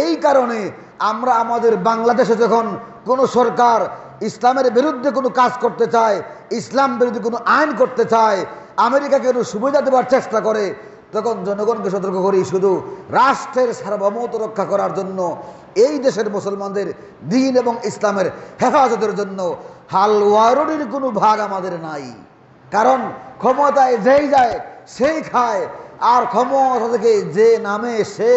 এই কারণে আমরা আমাদের বাংলাদেশে যখন কোনো সরকার ইসলামের বিরুদ্ধে কোনো কাজ করতে চায়, ইসলাম বিরুদ্ধে কোনো আইন করতে চায়, আমেরিকাকে কোনো সুবিধা দেওয়ার চেষ্টা করে, তখন জনগণকে সতর্ক করি শুধু রাষ্ট্রের সার্বভৌমত্ব রক্ষা করার জন্য, এই দেশের মুসলমানদের দিন এবং ইসলামের হেফাজতের জন্য হালওয়ারুনির কোনো ভাগ আমাদের নাই। কারণ ক্ষমতায় যেই যায়, সেই খায়, আর ক্ষমতা থেকে যে নামে সে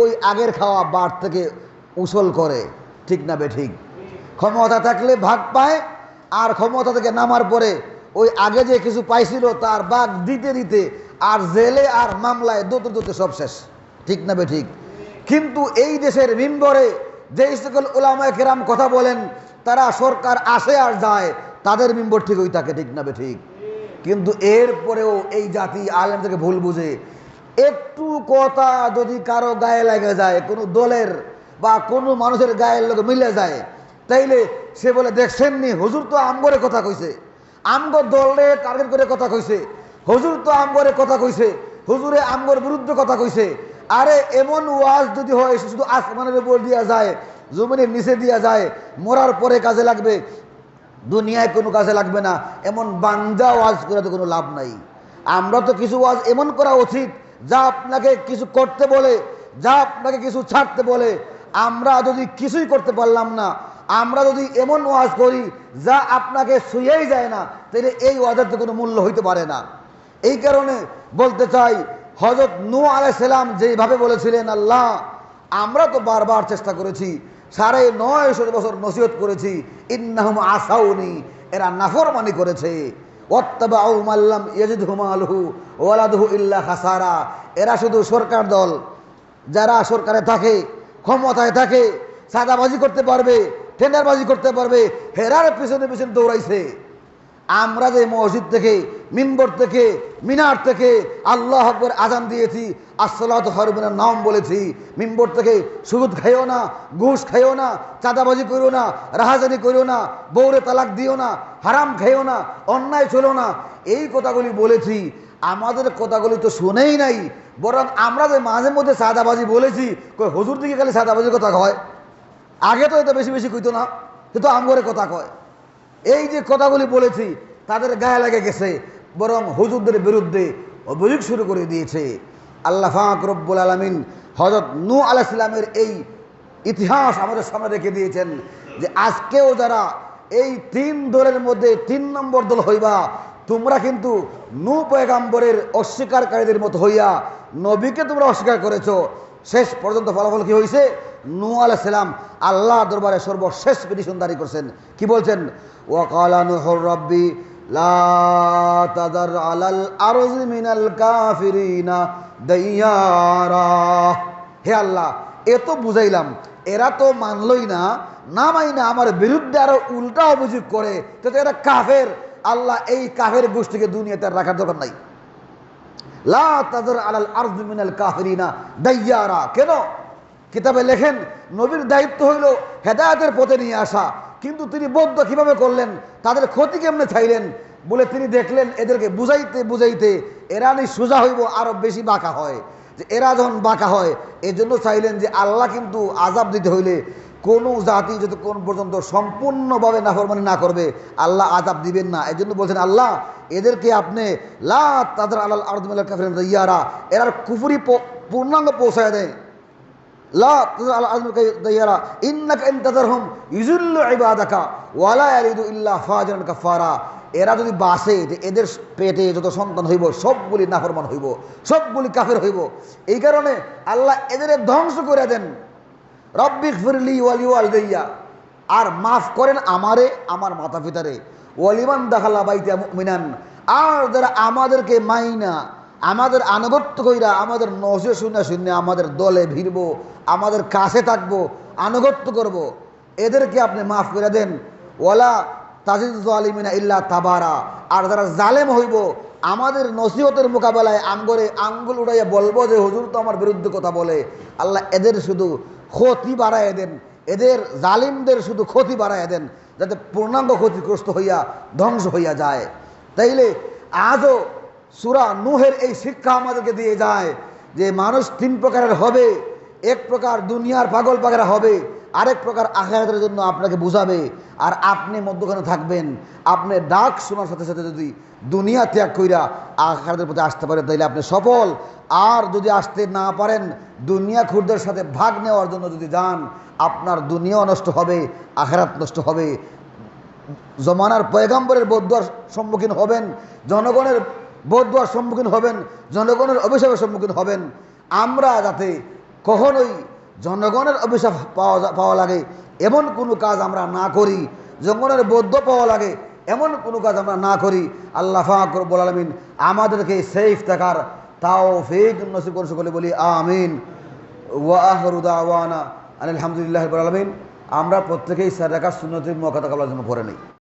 ওই আগের খাওয়া বার থেকে উসল করে, ঠিক না বে ঠিক? ক্ষমতা থাকলে ভাগ পায়, আর ক্ষমতা থেকে নামার পরে ওই আগে যে কিছু পাইছিল তার বাঘ দিতে দিতে আর জেলে আর মামলায় দোতে দোতে সব শেষ, ঠিক না বে ঠিক? কিন্তু এই দেশের মিম্বরে যে সকল ওলামায় কেরাম কথা বলেন, তারা সরকার আসে আর যায়, তাদের মিম্বর ঠিক ওই থাকে, ঠিক না বে ঠিক? কিন্তু এরপরেও এই জাতি আলেম থেকে ভুল বুঝে একটু কথা যদি কারও গায়ে লেগে যায়, কোনো দলের বা কোনো মানুষের গায়ের লোক মিলে যায়, তাইলে সে বলে, দেখছেন নি, হুজুর তো আমগরে কথা কইছে। আমগো দলে টার্গেট করে কথা কইছে? হুজুর তো আমগরে কথা কইছে। হুজুরে আমগর বিরুদ্ধে কথা কইছে। আরে, এমন ওয়াজ যদি হয় শুধু আসমানের উপর দিয়া যায়, জমিনের নিচে দিয়া যায়, মরার পরে কাজে লাগবে। দুনিয়ায় কোনো কাজে লাগবে না। এমন বাঞ্জা ওয়াজ করে তো কোনো লাভ নাই। আমরা তো কিছু ওয়াজ এমন করা উচিত যা আপনাকে কিছু করতে বলে, যা আপনাকে কিছু ছাড়তে বলে, আমরা যদি কিছুই করতে পারলাম না, আমরা যদি এমন ওয়াজ করি যা আপনাকে শুয়েই যায় না, তাহলে এই ওয়াজের তো কোনো মূল্য হইতে পারে না। এই কারণে বলতে চাই হজরত নু আলাইসালাম যেইভাবে বলেছিলেন, আল্লাহ, আমরা তো বারবার চেষ্টা করেছি, সাড়ে নয়শো বছর নসিহত করেছি, ইন্নাহুম আসাউনি, এরা নাফরমানি করেছে। মাল্লাম ইল্লা হাসারা এরা শুধু সরকার দল। যারা সরকারে থাকে, ক্ষমতায় থাকে সাদাবাজি করতে পারবে, টেন্ডারবাজি করতে পারবে, হেরার পিছনে পিছনে দৌড়াইছে। আমরা যে মসজিদ থেকে মিম্বর থেকে, মিনার থেকে আল্লাহ আকবর আজান দিয়েছি, আসসালাত হরবিনের নাম বলেছি। মিম্বর থেকে সুদ খাইও না, ঘুষ খাইও না, চাঁদাবাজি করো না, রাহাজানি করো না বৌরে তালাক দিও না, হারাম খাইও না, অন্যায় চলো না। এই কথাগুলি বলেছি, আমাদের কথাগুলি তো শুনেই নাই, বরং আমরা যে মাঝে মধ্যে সাদাবাজি বলেছি, কই হুজুর দিকে খালি সাদাবাজির কথা কয়? আগে তো এটা বেশি বেশি কইতো না কিন্তু আমগরে কথা কয়। এই যে কথাগুলি বলেছি, তাদের গায়ে লেগে গেছে। বরং হুজুরদের বিরুদ্ধে অভিযোগ শুরু করে দিয়েছে। আল্লাহ ফাঁক রব্বুল আলমিন হজরত নু আলাইসলামের এই ইতিহাস আমাদের সামনে রেখে দিয়েছেন যে আজকেও যারা এই তিন দলের মধ্যে তিন নম্বর দল হইবা, তোমরা কিন্তু নু পয়গাম্বরের অস্বীকারীদের মতো হইয়া নবীকে তোমরা অস্বীকার করেছ। শেষ পর্যন্ত ফলাফল কি হয়েছে নু আলাইসালাম আল্লাহ দরবারে সর্বশেষ পিটিশন দাঁড়ি করছেন। কি বলছেন? ওয়াকালা নুহুর রব্বি হে আল্লাহ, এ তো বুঝাইলাম, এরা তো মানলই না না আমার বিরুদ্ধে আরও উল্টা অভিযোগ করে এরা কাফের। আল্লাহ এই কাফের গোষ্ঠীকে দুনিয়াতে রাখার দরকার নাই। লা আলাল আরজ মিনাল কাফিরিনা দাইয়ারা। কেন? কিতাবে লেখেন, নবীর দায়িত্ব হইল হেদায়তের পথে নিয়ে আসা। কিন্তু তিনি বদ্ধ কীভাবে করলেন? তাদের ক্ষতি কেমনে চাইলেন বলে তিনি দেখলেন, এদেরকে বুঝাইতে বুঝাইতে এরা নি সোজা হইব, আরও বেশি বাঁকা হয়। যে এরা যখন বাঁকা হয় এই জন্য চাইলেন যে আল্লাহ কিন্তু আজাব দিতে হইলে কোনো জাতি যতক্ষণ পর্যন্ত সম্পূর্ণভাবে নাফরমানি না করবে, আল্লাহ আজাব দিবেন না। এই জন্য বলছেন, আল্লাহ, এদেরকে আপনি লা তাদের আল্লাহ কাফির ইয়ারা এরার কুফুরি পূর্ণাঙ্গ পৌঁছায় দেয় এরা যদি বাসে এদের পেটে যত সন্তান হইব, সবগুলি নাফরমান হইব, সবগুলি কাফের হইব। এই কারণে আল্লাহ এদের ধ্বংস করে দেন। রব্বিক ফিরলি ওয়ালি ওয়াল দইয়া আর মাফ করেন আমারে, আমার মাতা পিতারে ওয়ালিমান দাখালা বাইতে মিনান আর যারা আমাদেরকে মাইনা আমাদের আনুগত্য কইরা আমাদের নজে শূন্য শূন্য আমাদের দলে ভিড়ব, আমাদের কাছে থাকব, আনুগত্য করব। এদেরকে আপনি মাফ করে দেন। ওলা তাজিদ আলিমিনা ইল্লা তাবারা। আর যারা জালেম হইব, আমাদের নসিহতের মোকাবেলায় আঙ্গরে আঙ্গুল উড়াইয়া বলব যে, হুজুর তো আমার বিরুদ্ধে কথা বলে। আল্লাহ এদের শুধু ক্ষতি বাড়ায় দেন। এদের জালিমদের শুধু ক্ষতি বাড়ায় দেন, যাতে পূর্ণাঙ্গ ক্ষতিগ্রস্ত হইয়া ধ্বংস হইয়া যায়। তাইলে আজও সুরা নুহের এই শিক্ষা আমাদেরকে দিয়ে যায় যে মানুষ তিন প্রকারের হবে। এক প্রকার দুনিয়ার পাগল পাগেরা হবে, আরেক প্রকার আখেরাতের জন্য আপনাকে বুঝাবে। আর আপনি মধ্যখানে থাকবেন। আপনি ডাক শোনার সাথে সাথে যদি দুনিয়া ত্যাগ কইরা আখেরাতের প্রতি আসতে পারেন, তাইলে আপনি সফল। আর যদি আসতে না পারেন, দুনিয়া খুরদের সাথে ভাগ নেওয়ার জন্য যদি যান, আপনার দুনিয়াও নষ্ট হবে, আখেরাত নষ্ট হবে। জমানার পয়গাম্বরের বৌদ্ধার সম্মুখীন হবেন, জনগণের বৌদ্ধার সম্মুখীন হবেন, জনগণের অভিশাপের সম্মুখীন হবেন। আমরা যাতে কখনোই জনগণের অভিশাপ পাওয়া পাওয়া লাগে, এমন কোনো কাজ আমরা না করি, জনগণের বৌদ্ধ পাওয়া লাগে, এমন কোনো কাজ আমরা না করি, আল্লাহ ফাকরবুল আলমিন আমাদেরকে সেফ থাকার তাও ফেক নসিব সকলে বলি, আমিন। ওয়াহরুদাওয়ানা আলহামদুলিল্লাহ আলমিন। আমরা প্রত্যেকেই সাদাকা সুন্নতির মকাতা কালার জন্য করে নিই।